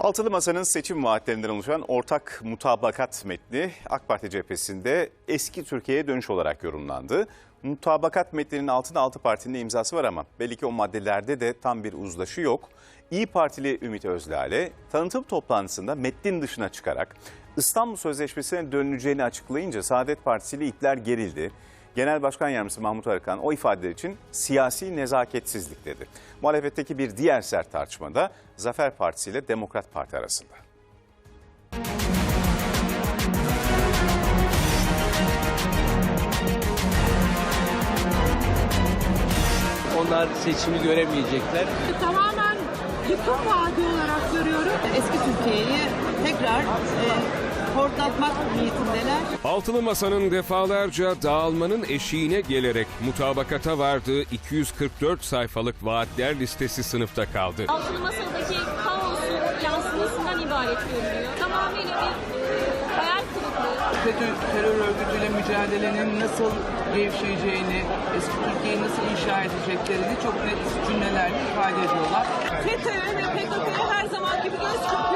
Altılı Masa'nın seçim vaatlerinden oluşan ortak mutabakat metni AK Parti cephesinde eski Türkiye'ye dönüş olarak yorumlandı. Mutabakat metninin altında altı partinin de imzası var ama belli ki o maddelerde de tam bir uzlaşı yok. İyi Partili Ümit Özdağ'le tanıtım toplantısında metnin dışına çıkarak İstanbul Sözleşmesi'ne dönüleceğini açıklayınca Saadet Partisi ile ipler gerildi. Genel Başkan Yardımcısı Mahmut Arıkan o ifadeler için siyasi nezaketsizlik dedi. Muhalefetteki bir diğer sert tartışmada Zafer Partisi ile Demokrat Parti arasında. Onlar seçimi göremeyecekler. tamamen yıkım vaadi olarak görüyorum. eski Türkiye'yi tekrar e, hortlatmak niyetindeler. Altılı Masa'nın defalarca dağılmanın eşiğine gelerek mutabakata vardığı 244 sayfalık vaatler listesi sınıfta kaldı. Altılı Masa'daki kaosun yansımasından ibaret görünüyor. Tamamıyla bir e, hayal kırıklığı. FETÖ terör örgütüyle mücadelenin nasıl gevşeyeceğini, eski Türkiye'yi nasıl inşa edeceklerini çok net cümlelerle ifade ediyorlar. FETÖ'ye ve PKK'ya her zaman gibi göz kırpıyorlar.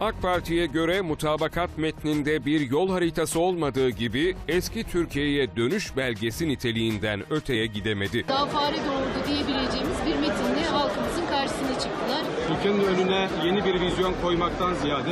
AK Parti'ye göre mutabakat metninde bir yol haritası olmadığı gibi eski Türkiye'ye dönüş belgesi niteliğinden öteye gidemedi. daha fare doğurdu diyebileceğimiz bir metinle çıktılar. Ülkenin önüne yeni bir vizyon koymaktan ziyade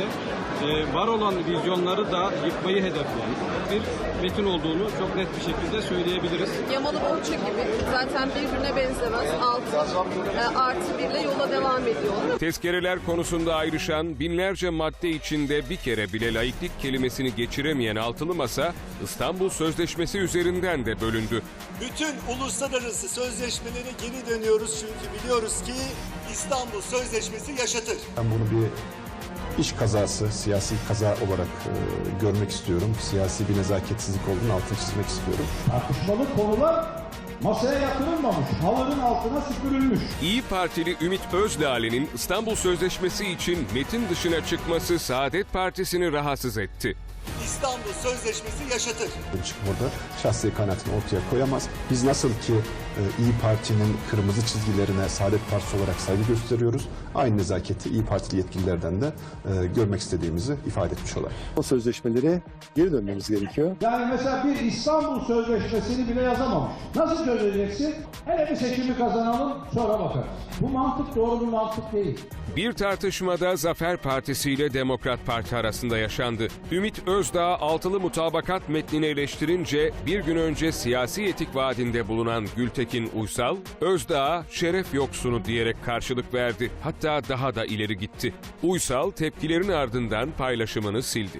e, var olan vizyonları da yıkmayı hedefleyen bir metin olduğunu çok net bir şekilde söyleyebiliriz. Yamalı bohça gibi zaten birbirine benzemez. Altı e, artı birle yola devam ediyor. Tezkereler konusunda ayrışan binlerce madde içinde bir kere bile laiklik kelimesini geçiremeyen Altılı Masa İstanbul Sözleşmesi üzerinden de bölündü. Bütün uluslararası sözleşmelere geri dönüyoruz çünkü biliyoruz ki İstanbul Sözleşmesi yaşatır. Ben bunu bir iş kazası, siyasi kaza olarak e, görmek istiyorum. Siyasi bir nezaketsizlik olduğunu altını çizmek istiyorum. Tartışmalı konular masaya yatırılmamış, halının altına süpürülmüş. İyi Partili Ümit Özdağ'ın İstanbul Sözleşmesi için metin dışına çıkması Saadet Partisi'ni rahatsız etti. İstanbul Sözleşmesi yaşatır. Burada şahsi kanaatini ortaya koyamaz. Biz nasıl ki e, İyi Parti'nin kırmızı çizgilerine Saadet Partisi olarak saygı gösteriyoruz. Aynı nezaketi İyi Partili yetkililerden de e, görmek istediğimizi ifade etmiş olayım. O sözleşmelere geri dönmemiz gerekiyor. Yani mesela bir İstanbul Sözleşmesi'ni bile yazamamış. Nasıl çözeceksin? Hele bir seçimi kazanalım sonra bakarız. Bu mantık doğru bir mantık değil. Bir tartışmada Zafer Partisi ile Demokrat Parti arasında yaşandı. Ümit Özdağ altılı mutabakat metnini eleştirince bir gün önce siyasi etik vaadinde bulunan Gültekin Uysal, Özdağ'a şeref yoksunu diyerek karşılık verdi. Hatta daha da ileri gitti. Uysal tepkilerin ardından paylaşımını sildi.